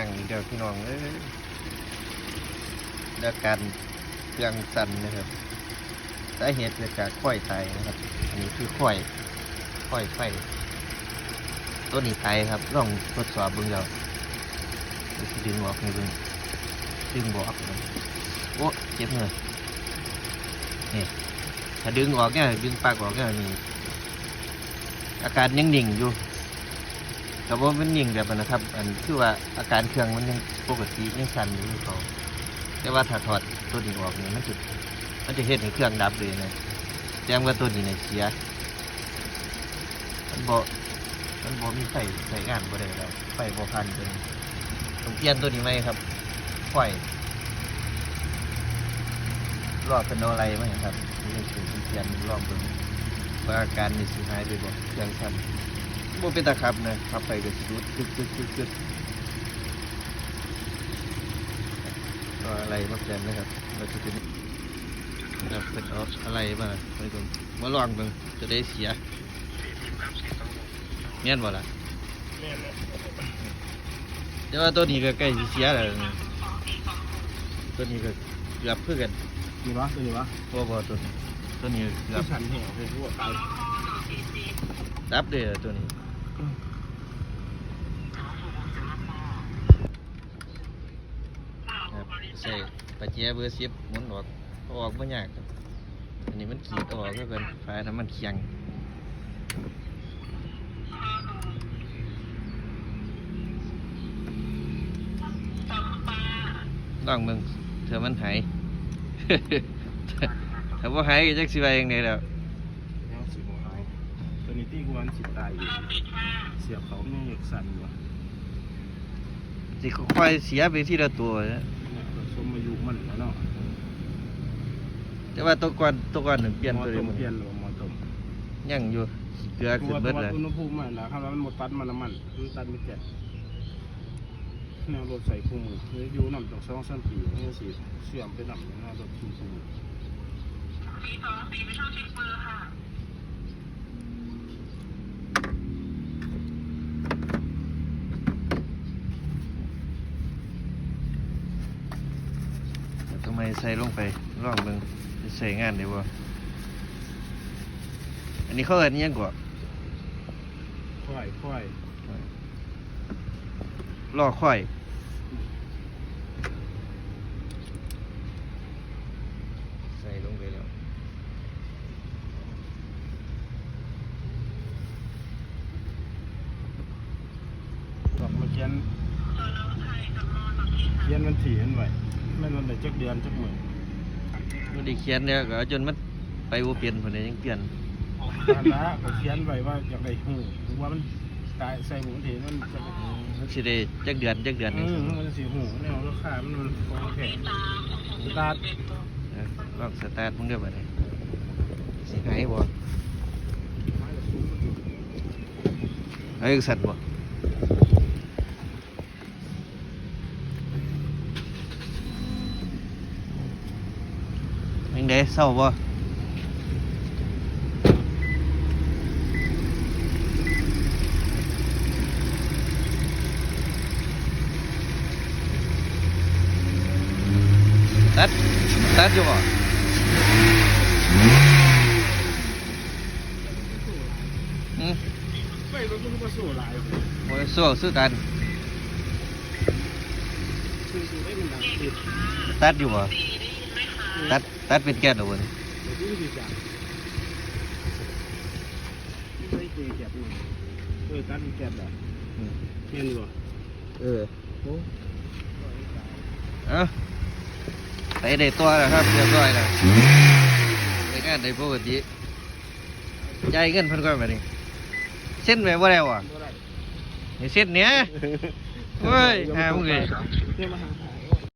างอีกเดียวพี่น้องเอ้ยอาการเครื่องสั่นนะครับสาเหตุเกิดจากข้อยตายนะครับ อันนี้คือข้อยข้อยไฟตัวนี้ตายครับลองทดสอบเบิ่งเดียวสิดึงออกให้เบิ่งดึงบออกเลยโอ้เจ็บเลยนี่ถ้าดึงออกเนี่ยดึงปากออกเนี่ยนี่อาการยังนิ่งอยู่ แต่ว่ามันยิงแบบนั้นนะครับ อันคือว่าอาการเครื่องมันยังปกติยังสั่นอยู่เขาแต่ว่าถ้าถอดตัวนี้ออกนี่มันจะมันจะเห็นให้เครื่องดับเลยนะแจ้งว่าตัวนี้เนี่ยเสียมันบ่มันบ่มีไฟใช้งานบ่ได้แล้วไฟบ่พันเป็นต้องเปลี่ยนตัวนี้ไหมครับไฟรอบเป็นอะไรไหมครับนี่คือเปลี่ยนรอบเบิ่งว่าอาการนี่สิหายไปบ่เครื่องสั่น บ่เป็นตาขับนะขับไปก็สิรุดกึกกึกกึกกึกก็อะไรมาแกนนะครับเราจะเป็นแบบเป็นเอาอะไรมาไปเบิ่งมาลองเบิ่งจะได้เสียเงี้ยบ่ล่ะแต่ว่าตัวนี้ก็ใกล้สิเสียแล้วนี่ตัวนี้ก็เกือบเพื่อกันนี่วะตัวนี้วะบ่บ่ตัวนี้ตัวนี้เกือบฉันเห็นคือพวกตายดับเลยตัวนี้ ครับใส่ปลาเจียเบอร์สิบหมุนออกเอาออกไม่ยากครับอันนี้มันขีดออกก็เป็นไฟน้ำมันเคียงลองมึงเธอมันหายถ้าว่าหายก็จักสิไปเองเลยแล้วยังสิบหายตัวนี้ตีกวนสิตายอยู่เสียบเขาเนี่ยอยากสั่นอยู่สิค่อยๆเสียไปทีละตัวนะ เนี่ยเราสมอายุมันแล้วเนาะแต่ว่าตัวก่อนตัวก่อนหนึ่งเปลี่ยนหมอตัวเดีต้ยวมมันเปลี่ยนหรือหมอต้มยังอยู่เกลือตัขึ้วนเบิดตัวเลย อุณหภูมิมันนะครับแล้วมันหมดตัดมันน้ำมันมันตัดไม่แก่แนวรถใส่คู่มือนี่อยู่นำจากสองสามปีนี่สิเสื่อมไปนำอย่างนั้นรถคู่มือทำไม ใส่ลงไปลองเบิ่งจะใส่งานได้บ่อันนี้เขาเอิ้นอิหยังกว่าค่อยค่อยล่อควายใส่ลงไปแล้วกลับมาเขียนเขียนมันถี่มันไว้ แม่นมันได้จักเดือนจักหมื่นมันได้เขียนแล้วก็เอาจนมันไปบ่เปลี่ยนพุ่นน่ะยังเปลี่ยนอันละก็เขียนไว้ว่าอยากได้หูว่ามันตายใส่หูถี่มันจะอืมมันสิได้จักเดือนจักเดือนเอนี่อมันสีหูแนวราคามันโอเคสตาร์ทเออลองสตาร์ทมึงเด้อบัดนี้สิหายบ่เอ้ยสัตว์บ่ ยังไดเศร้าบ่ตัดตัดอยู่บ่ อืมไม่รถมันก็สู้หลายโอ้ยสู้สู้กันคือคือได้เป็นดังติดตัดอยู่บ่ตัดตัดเป็นแก๊สเหรอบ่นี่แต่ที่ดีจังไม่เคยเก็บหนึ่งเออตัดเก็บแบบเห็นบ่เออเอ้าไปได้ตัวแล้วครับเรียบร้อยแล้วในงานได้ปกติจ่ายเงินเพิ่นก่อนบัดนี้เส้นไว้บ่ได้บ่บ่ได้ให้เส้นเนี้ยเฮ้ยหามึงเลยเดี๋ยวมาหา